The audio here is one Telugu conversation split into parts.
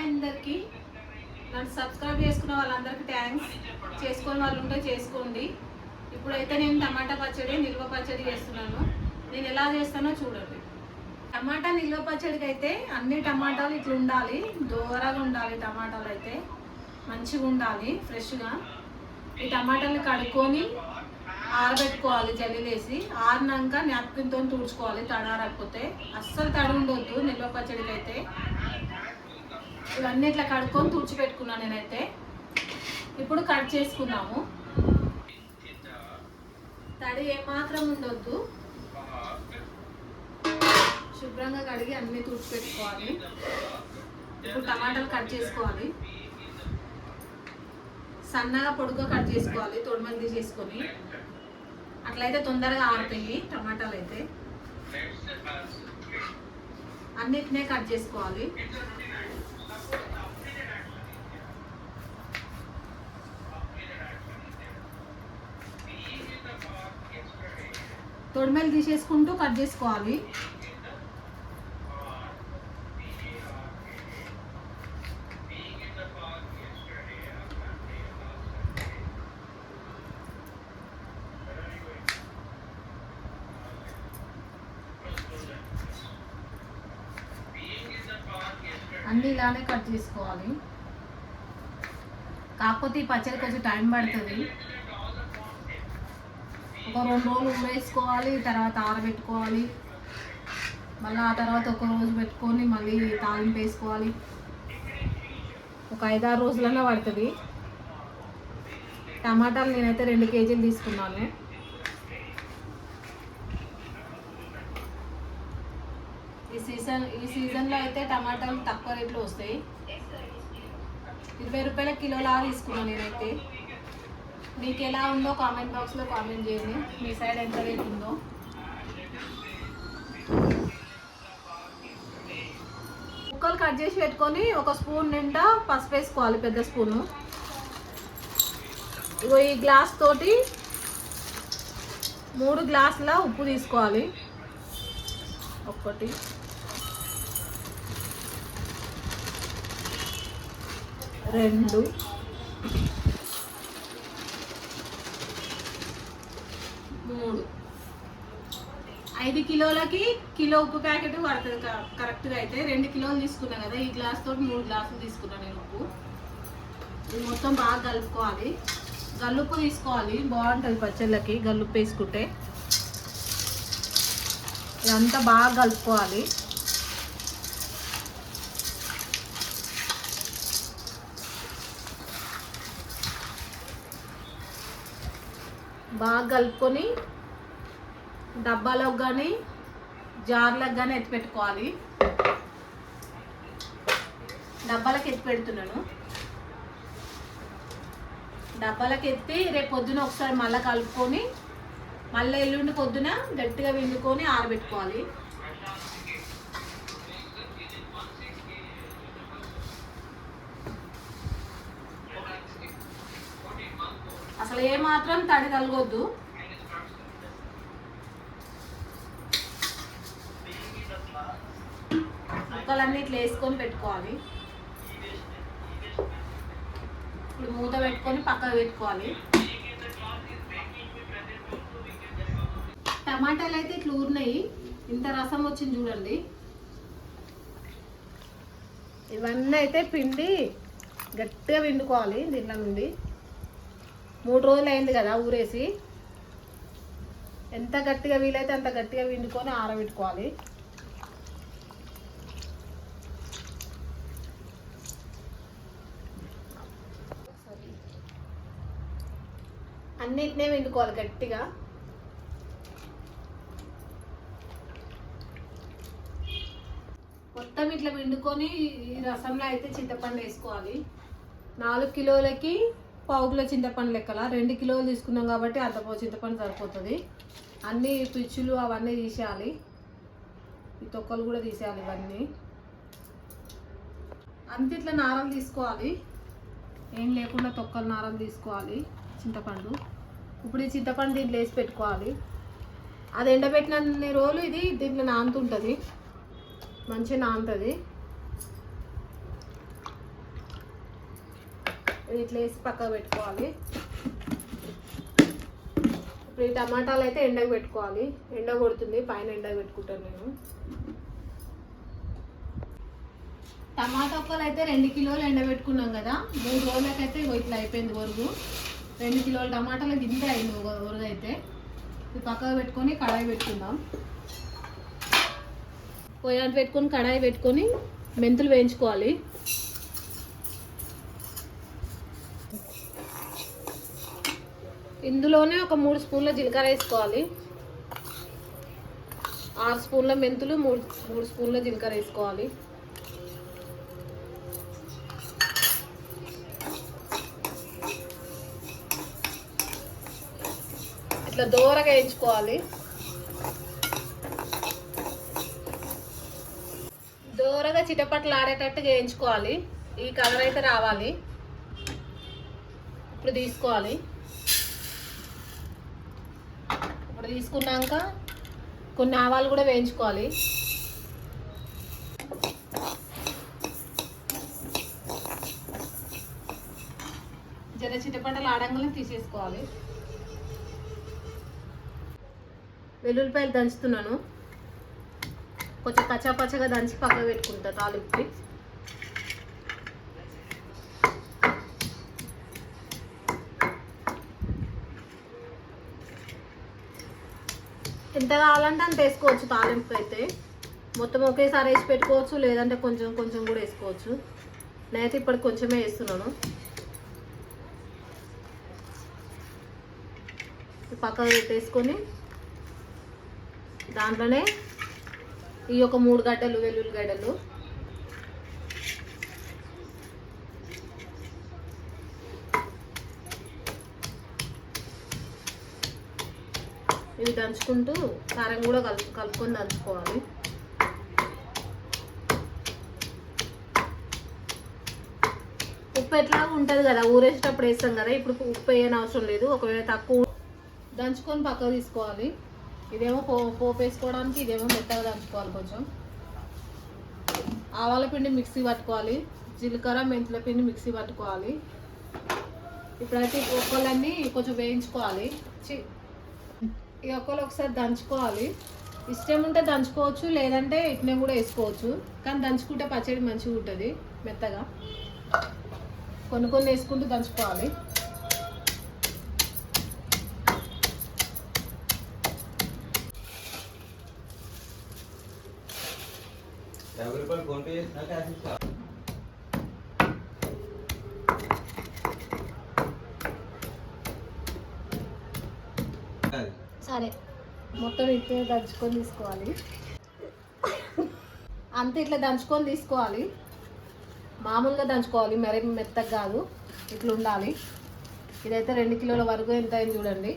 అందరికీ. నన్ను సబ్స్క్రైబ్ చేసుకున్న వాళ్ళందరికీ థ్యాంక్స్ చేసుకొని వాళ్ళు ఉంటే చేసుకోండి. ఇప్పుడైతే నేను టమాటా పచ్చడి నిల్వ పచ్చడి చేస్తున్నాను. నేను ఎలా చేస్తానో చూడండి. టమాటా నిల్వ పచ్చడికి అయితే అన్ని టమాటాలు ఇట్లా ఉండాలి. దూరగా ఉండాలి టమాటాలు అయితే. మంచిగా ఉండాలి ఫ్రెష్గా. ఈ టమాటాలు కడుక్కొని ఆరబెట్టుకోవాలి జల్లిలేసి. ఆరినాక నాప్కిన్తో తుడుచుకోవాలి తడారకపోతే. అస్సలు తడి ఉండొద్దు నిల్వ పచ్చడికి అయితే ఇవన్నీ ఇట్లా కడుక్కొని తుడిచిపెట్టుకున్నాను నేనైతే. ఇప్పుడు కట్ చేసుకున్నాము తడి ఏమాత్రం ఉండొద్దు. శుభ్రంగా కడిగి అన్నీ తుడిచిపెట్టుకోవాలి ఇప్పుడు టమాటాలు కట్ చేసుకోవాలి. సన్నగా పొడుగా కట్ చేసుకోవాలి తొడిమలు తీసేసుకొని అట్లయితే తొందరగా ఆరుతాయి టమాటాలు అయితే. అన్నిటినే కట్ చేసుకోవాలి. తొడిమేలు తీసేసుకుంటూ కట్ చేసుకోవాలి. అన్నీ ఇలానే కట్ చేసుకోవాలి. కాకపోతే ఈ పచ్చడి కొంచెం టైం పడుతుంది. ఒక రెండు రోజులు వేసుకోవాలి తర్వాత ఆరబెట్టుకోవాలి. మళ్ళీ ఆ తర్వాత ఒక రోజు పెట్టుకొని మళ్ళీ తాలింపు వేసుకోవాలి. ఒక ఐదారు రోజులన్నా పడుతుంది. టమాటాలు నేనైతే రెండు కేజీలు తీసుకున్నాను. ఈ సీజన్ ఈ సీజన్లో అయితే టమాటాలు తక్కువ రేట్లో వస్తాయి. ఇరవై రూపాయల కిలోలా తీసుకున్నాను నేనైతే. మీకు ఎలా ఉందో కామెంట్ బాక్స్లో కామెంట్ చేయండి. మీ సైడ్ ఎంత రేట్ ఉందో ముక్కలు కట్ చేసి పెట్టుకొని ఒక స్పూన్ నిండా పసుపు వేసుకోవాలి పెద్ద స్పూను. ఇగో ఈ గ్లాస్ తోటి మూడు గ్లాసుల ఉప్పు తీసుకోవాలి. ఒక్కటి. రెండు. మూడు. ఐదు కిలోలకి కిలో ఉప్పు ప్యాకెట్ పడుతుంది కరెక్ట్గా అయితే. రెండు కిలోలు తీసుకున్నాను కదా ఈ గ్లాస్ తోటి మూడు గ్లాసులు తీసుకున్నాను నేను ఉప్పు. ఇది మొత్తం బాగా కలుపుకోవాలి. గల్లుప్పు తీసుకోవాలి. బాగుంటుంది పచ్చళ్ళకి గల్లుప్పు వేసుకుంటే. ఇదంతా బాగా కలుపుకోవాలి. బాగా కలుపుకొని డబ్బాలోకి కానీ జార్లకు కానీ ఎత్తి పెట్టుకోవాలి. డబ్బాలకు ఎత్తి పెడుతున్నాను. డబ్బాలకు ఎత్తి రేపు పొద్దున ఒకసారి మళ్ళీ కలుపుకొని మళ్ళీ ఎల్లుండి పొద్దున గట్టిగా విండుకొని ఆరబెట్టుకోవాలి. అసలు ఏ మాత్రం తడి తలగొద్దు ముక్కలన్నీ ఇట్లా వేసుకొని పెట్టుకోవాలి. ఇప్పుడు మూత పెట్టుకొని పక్కకు పెట్టుకోవాలి. టమాటాలు అయితే ఇట్లా ఊరినాయి. ఇంత రసం వచ్చింది చూడండి. ఇవన్నీ అయితే పిండి గట్టిగా పిండుకోవాలి దీంట్లో నుండి. మూడు రోజులు అయింది కదా ఊరేసి. ఎంత గట్టిగా వీలైతే అంత గట్టిగా పిండుకొని ఆరబెట్టుకోవాలి. అన్నిటినే వండుకోవాలి గట్టిగా. మొత్తం ఇట్లా వండుకొని ఈ రసంలో అయితే చింతపండు వేసుకోవాలి. నాలుగు కిలోలకి పావు కిలో చింతపండు లెక్కల. రెండు కిలోలు తీసుకున్నాం కాబట్టి అర్ధపో చింతపండు సరిపోతుంది. అన్ని పిచ్చులు అవన్నీ తీసేయాలి. ఈ తొక్కలు కూడా తీసేయాలి ఇవన్నీ. అంత ఇట్లా నారం తీసుకోవాలి. ఏం లేకుండా తొక్కలు నారం తీసుకోవాలి చింతపండు. ఇప్పుడు ఈ చింతపండు దీంట్లో వేసి పెట్టుకోవాలి. అది ఎండబెట్టినన్ని రోజులు ఇది దీంట్లో నానుతుంటుంది. మంచిగా నానుతుంది. ఇట్లా వేసి పక్కకు పెట్టుకోవాలి. ఇప్పుడు ఈ టమాటాలు అయితే ఎండకు పెట్టుకోవాలి. ఎండ కొడుతుంది పైన ఎండకు పెట్టుకుంటాను నేను. టమాటా ఒక్కలు అయితే రెండు కిలోలు ఎండబెట్టుకున్నాం కదా. మూడు రోజులకైతే ఇట్లా అయిపోయింది వరకు. రెండు కిలోల టమాటాలు ఇంతే అయింది ఒక అయితే ఇది పక్కకు పెట్టుకొని కడాయి పెట్టుకుందాం. పొయ్యి పెట్టుకొని కడాయి పెట్టుకొని మెంతులు వేయించుకోవాలి. ఇందులోనే ఒక మూడు స్పూన్ల జీలకర్ర వేసుకోవాలి. ఆరు స్పూన్ల మెంతులు మూడు మూడు స్పూన్ల జీలకర్ర వేసుకోవాలి. ఇట్లా దూరగా వేయించుకోవాలి. దూరగా చిటపట్లు ఆడేటట్టు వేయించుకోవాలి. ఈ కలర్ అయితే రావాలి. ఇప్పుడు తీసుకోవాలి. ఇప్పుడు తీసుకున్నాక కొన్ని ఆవాలు కూడా వేయించుకోవాలి. జర చిటపటలు ఆడంగానే తీసేసుకోవాలి. వెల్లుల్లిపాయలు దంచుతున్నాను. కొంచెం కచ్చాపచ్చగా దంచి పక్కకు పెట్టుకుంటా తాలింపుకి ఎంత కావాలంటే అంత వేసుకోవచ్చు తాలింపు అయితే. మొత్తం ఒకేసారి వేసి పెట్టుకోవచ్చు లేదంటే కొంచెం కొంచెం కూడా వేసుకోవచ్చు. నేనైతే ఇప్పటికి కొంచెమే వేస్తున్నాను. పక్కకు పెట్టేసుకొని దాంట్లోనే ఈ యొక్క మూడు గడ్డలు వెల్లుల్లి గడ్డలు. ఇవి దంచుకుంటూ కారం కూడా కలుపు కలుపుకొని దంచుకోవాలి. ఉప్పు ఎట్లా ఉంటుంది కదా ఊరేసేటప్పుడు వేస్తాం కదా ఇప్పుడు ఉప్పు వేయని అవసరం లేదు. ఒకవేళ తక్కువ దంచుకొని పక్కకు తీసుకోవాలి. ఇదేమో పో పోపు వేసుకోవడానికి ఇదేమో మెత్తగా దంచుకోవాలి కొంచెం. ఆవాల పిండి మిక్సీ పట్టుకోవాలి. జీలకర్ర మెంతుల పిండి మిక్సీ పట్టుకోవాలి. ఇప్పుడైతే ఈ ఒక్కలన్నీ కొంచెం వేయించుకోవాలి. చి- ఈ ఒక్కలు ఒకసారి దంచుకోవాలి. ఇష్టం ఉంటే దంచుకోవచ్చు లేదంటే ఇట్నే కూడా వేసుకోవచ్చు. కానీ దంచుకుంటే పచ్చడి మంచిగా ఉంటుంది మెత్తగా. కొన్ని కొన్ని వేసుకుంటూ దంచుకోవాలి. యాభై రూపాయలు చేసినా క్యాష్ ఇస్తా. సరే మొత్తం ఇట్లా దంచుకొని తీసుకోవాలి. అంత ఇట్లా దంచుకొని తీసుకోవాలి. మామూలుగా దంచుకోవాలి మరి మెత్తగా కాదు ఇట్లా ఉండాలి. ఇదైతే రెండు కిలోల వరకు ఎంత అయింది చూడండి.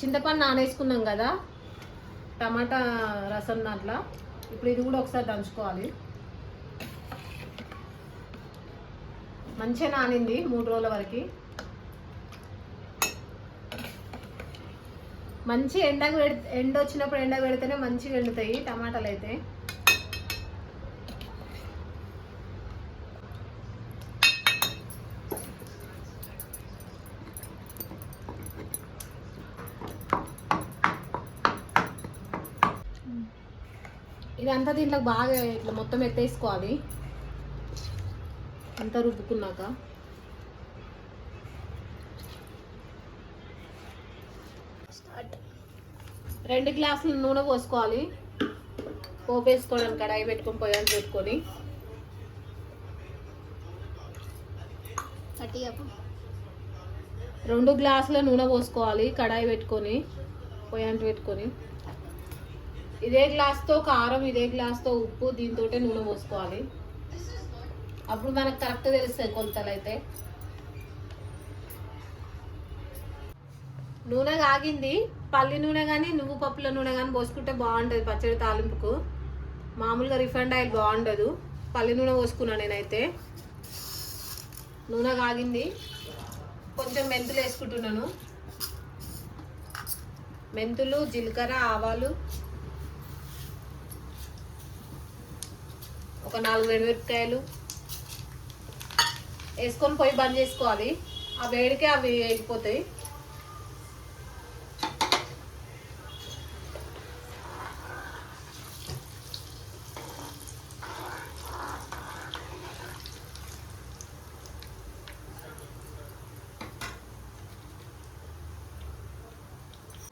చింతపండు నానేసుకున్నాం కదా టమాటా రసం దాంట్లో. ఇప్పుడు ఇది కూడా ఒకసారి దంచుకోవాలి. మంచిగా నానింది మూడు రోజుల వరకు. మంచి ఎండకు పెడి ఎండ వచ్చినప్పుడు ఎండ పెడితేనే మంచిగా ఎండుతాయి టమాటాలు అయితే. ఇదంతా దీంట్లో బాగా ఇట్లా మొత్తం ఎత్తేసుకోవాలి. అంతా రుబ్బుకున్నాక. స్టార్ట్. రెండు గ్లాసులు నూనె పోసుకోవాలి. పోపు వేసుకోవడానికి కడాయి పెట్టుకొని పొయ్యాలు పెట్టుకొని. రెండు గ్లాసుల నూనె పోసుకోవాలి. కడాయి పెట్టుకొని పొయ్యాంటి పెట్టుకొని. ఇదే గ్లాస్తో కారం ఇదే గ్లాస్తో ఉప్పు దీంతో నూనె పోసుకోవాలి. అప్పుడు మనకు కరెక్ట్ తెలుస్తుంది కొలతలు అయితే. నూనె కాగింది. పల్లి నూనె కానీ నువ్వు పప్పుల నూనె కానీ పోసుకుంటే బాగుంటుంది పచ్చడి తాలింపుకు. మామూలుగా రిఫైండ్ ఆయిల్ బాగుండదు. పల్లి నూనె పోసుకున్నా నేనైతే. నూనె కాగింది. కొంచెం మెంతులు వేసుకుంటున్నాను. మెంతులు జీలకర్ర ఆవాలు ఒక నాలుగు ఎండుమిరపకాయలు వేసుకొని పోయి బంద్ చేసుకోవాలి ఆ వేడికే అవి వేగిపోతాయి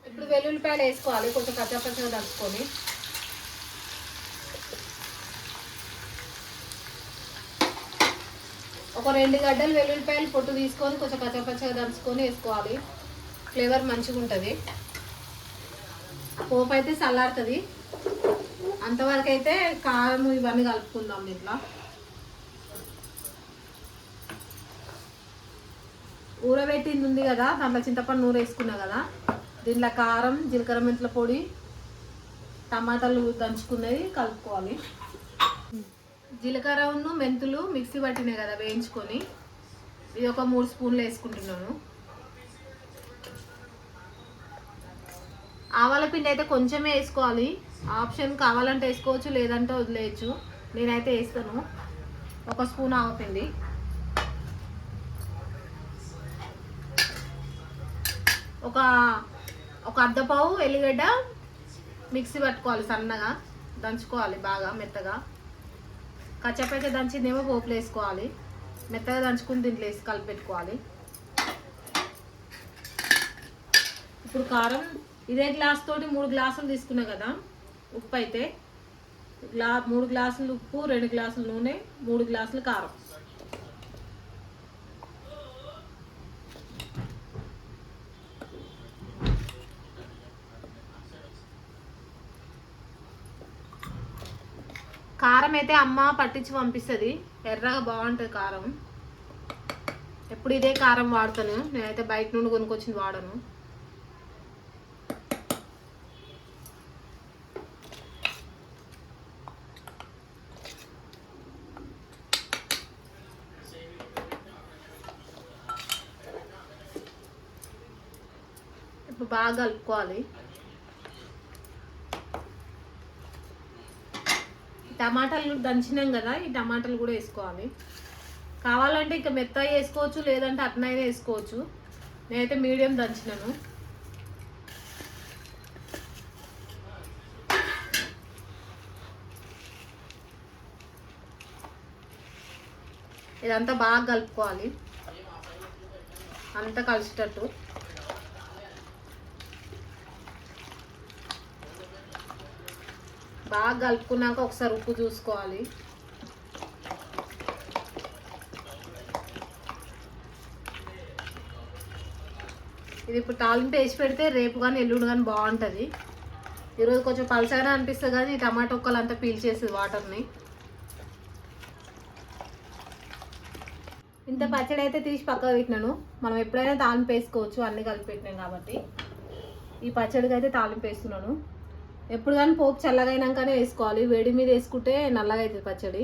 ఇప్పుడు వెల్లుల్లిపాయలు వేసుకోవాలి. కొంచెం కచ్చపచ్చగా దంచుకొని. ఒక రెండు గడ్డలు వెల్లుల్లిపాయలు పొట్టు తీసుకొని కొంచెం కచ్చపచ్చగా దంచుకొని వేసుకోవాలి. ఫ్లేవర్ మంచిగా ఉంటుంది. పోపు అయితే చల్లారుతుంది. అంతవరకు అయితే కారం ఇవన్నీ కలుపుకుందాం దీంట్లో. ఊరబెట్టింది ఉంది కదా దాంట్లో చింతపండు నూరు వేసుకున్నా కదా. దీంట్లో కారం జీలకర్ర మెంతుల పొడి టమాటాలు దంచుకున్నది కలుపుకోవాలి. జీలకర్ర ఉన్న మెంతులు మిక్సీ పట్టినాయి కదా వేయించుకొని. ఇది ఒక మూడు స్పూన్లు వేసుకుంటున్నాను. ఆవాల పిండి అయితే కొంచెమే వేసుకోవాలి. ఆప్షన్ కావాలంటే వేసుకోవచ్చు లేదంటే వదిలేయచ్చు. నేనైతే వేస్తాను. ఒక స్పూన్ ఆవపిండి ఒక ఒక అద్దపావు ఎల్లిగడ్డ మిక్సీ పట్టుకోవాలి సన్నగా. దంచుకోవాలి బాగా మెత్తగా. కచ్చపచ్చ దంచిందేమో పోపులు వేసుకోవాలి. మెత్తగా దంచుకుని దీంట్లో వేసి కలిపెట్టుకోవాలి ఇప్పుడు కారం ఇదే గ్లాస్ తోటి మూడు గ్లాసులు తీసుకున్నా కదా ఉప్పు అయితే గ్లా మూడు గ్లాసులు ఉప్పు రెండు గ్లాసులు నూనె మూడు గ్లాసులు కారం. కారం అయితే అమ్మ పట్టించి పంపిస్తుంది. ఎర్రగా బాగుంటుంది కారం. ఎప్పుడు ఇదే కారం వాడతాను. నేనైతే బయట నుండి కొనుక్కొచ్చింది వాడను. ఇప్పుడు బాగా కలుపుకోవాలి. టమాటాలు దంచినాం కదా ఈ టమాటాలు కూడా వేసుకోవాలి. కావాలంటే ఇంకా మెత్త వేసుకోవచ్చు లేదంటే అట్నైనా వేసుకోవచ్చు. నేనైతే మీడియం దంచినాను. ఇదంతా బాగా కలుపుకోవాలి. అంతా కలిసేటట్టు. బాగా కలుపుకున్నాక ఒకసారి ఉప్పు చూసుకోవాలి. ఇది ఇప్పుడు తాలింపు వేసి పెడితే రేపు కానీ ఎల్లుండి కానీ బాగుంటుంది. ఈరోజు కొంచెం పలసగానే అనిపిస్తుంది కానీ ఈ టమాటో ఒక్కలు అంతా పీల్చేస్తుంది వాటర్ని ఇంత పచ్చడి అయితే తీసి పక్కకు పెట్టినాను. మనం ఎప్పుడైనా తాలింపు వేసుకోవచ్చు అన్నీ కలిపి పెట్టినాం కాబట్టి. ఈ పచ్చడికి అయితే తాలింపు వేస్తున్నాను. ఎప్పుడు కానీ పోపు చల్లగైనాకనే వేసుకోవాలి. వేడి మీద వేసుకుంటే నల్లగా అవుతుంది పచ్చడి.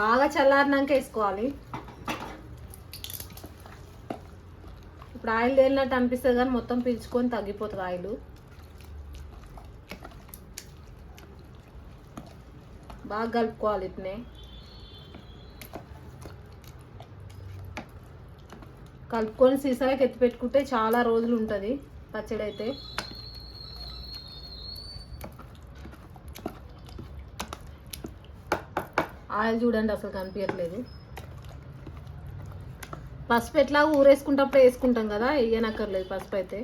బాగా చల్లారినాక వేసుకోవాలి. ఇప్పుడు ఆయిల్ తేలినట్టు అనిపిస్తుంది కానీ మొత్తం పీల్చుకొని తగ్గిపోతుంది ఆయిల్. బాగా కలుపుకోవాలి ఇట్నే. కలుపుకొని సీసాలకు ఎత్తి పెట్టుకుంటే చాలా రోజులు ఉంటుంది. పచ్చడి అయితే ఆయిల్ చూడండి అసలు కనిపించట్లేదు. పసుపు ఎట్లా ఊరేసుకుంటప్పుడు వేసుకుంటాం కదా వేయనక్కర్లేదు పసుపు అయితే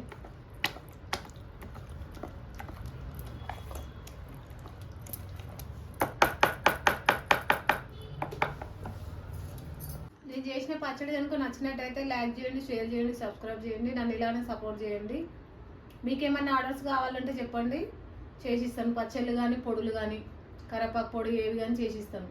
నేను చేసిన పచ్చడి కనుక నచ్చినట్టయితే లైక్ చేయండి షేర్ చేయండి సబ్స్క్రైబ్ చేయండి నన్ను ఇలానే సపోర్ట్ చేయండి. మీకు ఏమైనా ఆర్డర్స్ కావాలంటే చెప్పండి. చేసిస్తాను పచ్చళ్ళు కానీ పొడులు కానీ కరేపాకు పొడి ఏవి కానీ చేసిస్తాను.